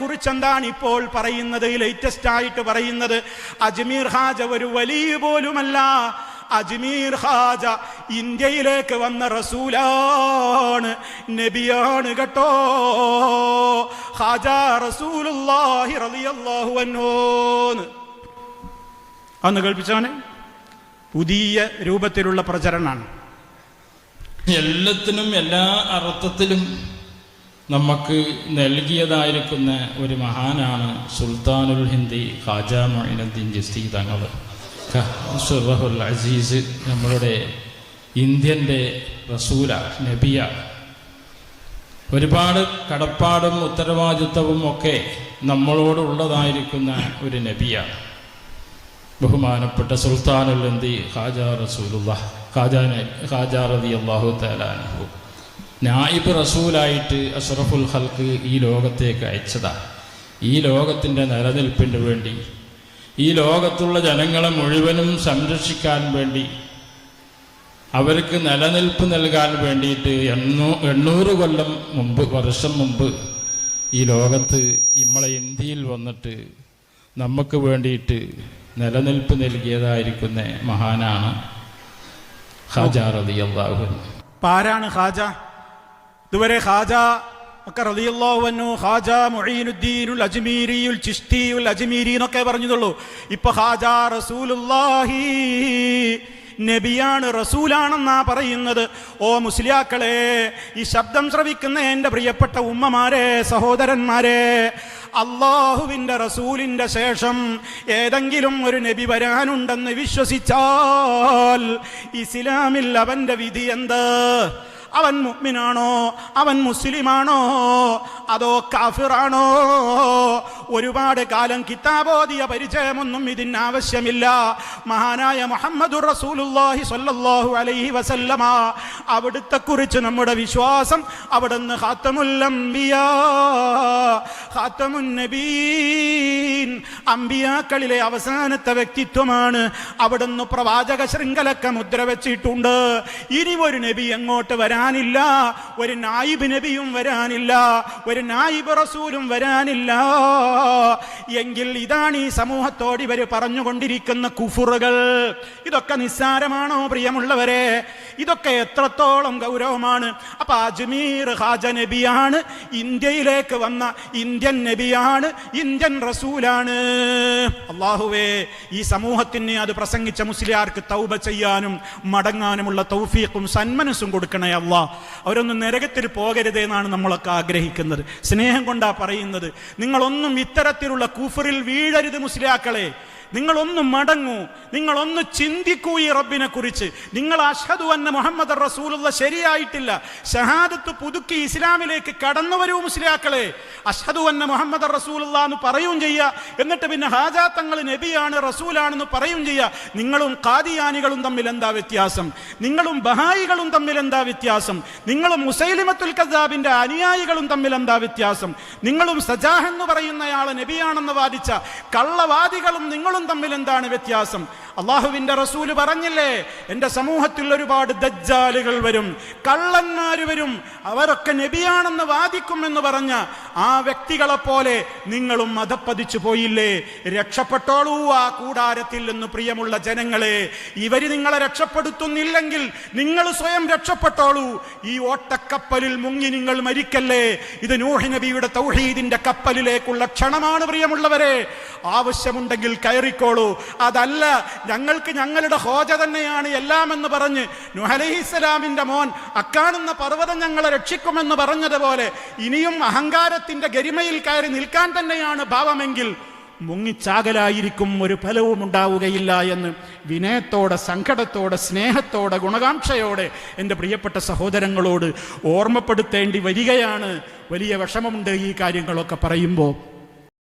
കുറിച്ചെന്താണ് ഇപ്പോൾ പറയുന്നത്? ലേറ്റസ്റ്റ് ആയിട്ട് പറയുന്നത് അജ്മീർ ഹാജ ഒരു വലിയ പോലുമല്ല. അജ്മീർ ഹാജ ഇന്ത്യയിലേക്ക് വന്ന റസൂലാണ്. നബിയാണ് കേട്ടോ. ഹാജ റസൂലുള്ളാഹി റളിയല്ലാഹു അന്ന് കേൾപ്പിച്ചവനെ. പുതിയ രൂപത്തിലുള്ള പ്രചരണമാണ്. എല്ലാത്തിനും എല്ലാ അർത്ഥത്തിലും നമുക്ക് നൽകിയതായിരിക്കുന്ന ഒരു മഹാനാണ് സുൽത്താനുൽ ഹിന്ദി ഖാജ മൊയിനുദ്ദീൻ ജസ്തി തങ്ങൾ. ഷുറഹുൽ അസീസ് നമ്മളുടെ ഇന്ത്യന്റെ റസൂല നബിയ. ഒരുപാട് കടപ്പാടും ഉത്തരവാദിത്വവും ഒക്കെ നമ്മളോടുള്ളതായിരിക്കുന്ന ഒരു നബിയ. ബഹുമാനപ്പെട്ട സുൽത്താനുൽ ഹിന്ദി ഖാജ റസൂലുള്ള ഖാജാനെ ഖാജാ റതി അള്ളാഹു തലാൻഹു നായിബ് റസൂലായിട്ട് അഷറഫുൽ ഹൽക്ക് ഈ ലോകത്തേക്ക് അയച്ചതാണ് ഈ ലോകത്തിന്റെ നിലനിൽപ്പിന് വേണ്ടി ഈ ലോകത്തുള്ള ജനങ്ങളെ മുഴുവനും സംരക്ഷിക്കാൻ വേണ്ടി അവർക്ക് നിലനിൽപ്പ് നൽകാൻ വേണ്ടിയിട്ട് എണ്ണൂ എണ്ണൂറ് കൊല്ലം മുമ്പ് വർഷം മുമ്പ് ഈ ലോകത്ത് നമ്മളെ ഇന്ത്യയിൽ വന്നിട്ട് നമുക്ക് വേണ്ടിയിട്ട് നിലനിൽപ്പ് നൽകിയതായിരിക്കുന്ന മഹാനാണ് ഹാജ ഇപ്പൊ ആരാണ് ഖാജ? ഇതുവരെ ഹാജ ഒക്കെ ഖാജ മുഈനുദ്ദീനുൽ അജ്മീരിയുൽ ചിശ്തിയുൽ അജ്മീരി എന്നൊക്കെ പറഞ്ഞതുള്ളൂ ഇപ്പൊ ഹാജ റസൂലുല്ലാഹി നബിയാണ് റസൂലാണെന്നാ പറയുന്നത്. ഓ മുസ്ലിയാക്കളെ ഈ ശബ്ദം ശ്രവിക്കുന്ന എന്റെ പ്രിയപ്പെട്ട ഉമ്മമാരെ സഹോദരന്മാരെ അള്ളാഹുവിന്റെ റസൂലിന്റെ ശേഷം ഏതെങ്കിലും ഒരു നബി വരാനുണ്ടെന്ന് വിശ്വസിച്ചാൽ ഇസ്ലാമിൽ അവന്റെ വിധി എന്ത്? അവൻ മുഅ്മിനാണോ? അവൻ മുസ്ലിമാണോ? അതോ കാഫിറാണോ? ഒരുപാട് കാലം കിതാബോധിയ പരിചയമൊന്നും ഇതിന് ആവശ്യമില്ല. മഹാനായ മുഹമ്മദ് റസൂലുള്ളാഹി സ്വല്ലല്ലാഹു അലൈഹി വസല്ലമ അവിടുത്തെ കുറിച്ച് നമ്മുടെ വിശ്വാസം അവിടുന്ന് ഖാത്തമുൽ അംബിയാ ഖാത്തമുൻ നബീൻ അമ്പിയാക്കളിലെ അവസാനത്തെ വ്യക്തിത്വമാണ് അവിടുന്ന് പ്രവാചക ശൃംഖലക്ക മുദ്ര വെച്ചിട്ടുണ്ട്. ഇനി ഒരു നബി എങ്ങോട്ട് വരാനില്ല. ഒരു നായിബ് നബിയും വരാനില്ല. ഒരു നായിബ് റസൂലും വരാനില്ല. എങ്കിൽ ഇതാണ് ഈ സമൂഹത്തോട് ഇവർ പറഞ്ഞുകൊണ്ടിരിക്കുന്ന കുഫുറുകൾ. ഇതൊക്കെ നിസ്സാരമാണോ പ്രിയമുള്ളവരെ? ഇതൊക്കെ എത്രത്തോളം ഗൗരവമാണ്. അപ്പൊ അജ്മീർ ഹാജ നബിയാണ് ഇന്ത്യയിലേക്ക് വന്ന ഇന്ത്യൻ നബിയാണ് ഇന്ത്യൻ റസൂലാണ്. അള്ളാഹുവേ ഈ സമൂഹത്തിന് അത് പ്രസംഗിച്ച മുസ്ലിയാർക്ക് തൗബ ചെയ്യാനും മടങ്ങാനുമുള്ള തൗഫീഖും സന്മനസ്സും കൊടുക്കണേ അള്ളാ അവരൊന്നും നരകത്തിൽ പോകരുത് എന്നാണ് നമ്മളൊക്കെ ആഗ്രഹിക്കുന്നത്. സ്നേഹം കൊണ്ടാ പറയുന്നത് നിങ്ങളൊന്നും ഇത്തരത്തിലുള്ള കൂഫറിൽ വീഴരുത് മുസ്ലിയാക്കളെ. നിങ്ങളൊന്ന് മടങ്ങൂ. നിങ്ങളൊന്ന് ചിന്തിക്കൂ ഈ റബ്ബിനെ കുറിച്ച്. നിങ്ങൾ അഷ്ഹദു അന്ന മുഹമ്മദ് റസൂലുള്ള ശരിയായിട്ടില്ല. ഷഹാദത്ത് പുതുക്കി ഇസ്ലാമിലേക്ക് കടന്നു വരൂ മുസ്ലിയാക്കളെ. അഷ്ഹദു അന്ന മുഹമ്മദ് റസൂലുള്ള എന്ന് പറയും ചെയ്യുക എന്നിട്ട് പിന്നെ ഹാജാ ഹാജാത്തങ്ങൾ നബിയാണ് റസൂലാണെന്ന് പറയും ചെയ്യുക നിങ്ങളും കാദിയാനികളും തമ്മിൽ എന്താ വ്യത്യാസം? നിങ്ങളും ബഹായികളും തമ്മിൽ എന്താ വ്യത്യാസം? നിങ്ങളും മുസൈലിമത്തുൽ കസാബിന്റെ അനുയായികളും തമ്മിൽ എന്താ വ്യത്യാസം? നിങ്ങളും സജാഹ് എന്ന് പറയുന്നയാളെ നബിയാണെന്ന് വാദിച്ച കള്ളവാദികളും നിങ്ങളും തമ്മിൽ എന്താണ് വ്യത്യാസം? അള്ളാഹുവിന്റെ റസൂൽ പറഞ്ഞില്ലേ എന്റെ സമൂഹത്തിൽ ഒരുപാട് ദജ്ജാലുകൾ വരും കള്ളന്മാര് വരും അവരൊക്കെ നബിയാണെന്ന് വാദിക്കുമെന്ന് പറഞ്ഞ ആ വ്യക്തികളെ പോലെ നിങ്ങളും മതപ്പതിച്ചു പോയില്ലേ? രക്ഷപ്പെട്ടോളൂ ആ കൂടാരത്തിൽ നിന്ന് പ്രിയമുള്ള ജനങ്ങളെ. ഇവർ നിങ്ങളെ രക്ഷപ്പെടുത്തുന്നില്ലെങ്കിൽ നിങ്ങൾ സ്വയം രക്ഷപ്പെട്ടോളൂ. ഈ ഓട്ടക്കപ്പലിൽ മുങ്ങി നിങ്ങൾ മരിക്കല്ലേ? ഇത് നൂഹി നബിയുടെ തൗഹീദിന്റെ കപ്പലിലേക്കുള്ള ക്ഷണമാണ് പ്രിയമുള്ളവരെ. ആവശ്യമുണ്ടെങ്കിൽ കയറിക്കോളൂ. അതല്ല ഞങ്ങൾക്ക് ഞങ്ങളുടെ ഹോജ തന്നെയാണ് എല്ലാം എന്ന് പറഞ്ഞ് നുഹലഹിസ്സലാമിന്റെ മോൻ അക്കാണുന്ന പർവതം ഞങ്ങളെ രക്ഷിക്കുമെന്ന് പറഞ്ഞതുപോലെ ഇനിയും അഹങ്കാരത്തിന്റെ ഗരിമയിൽ കയറി നിൽക്കാൻ തന്നെയാണ് ഭാവമെങ്കിൽ മുങ്ങിച്ചാകലായിരിക്കും ഒരു ഫലവും ഉണ്ടാവുകയില്ല എന്ന് വിനയത്തോടെ സങ്കടത്തോടെ സ്നേഹത്തോടെ ഗുണകാംക്ഷയോടെ എന്റെ പ്രിയപ്പെട്ട സഹോദരങ്ങളോട് ഓർമ്മപ്പെടുത്തേണ്ടി വരികയാണ്. വലിയ വിഷമമുണ്ട് ഈ കാര്യങ്ങളൊക്കെ പറയുമ്പോൾ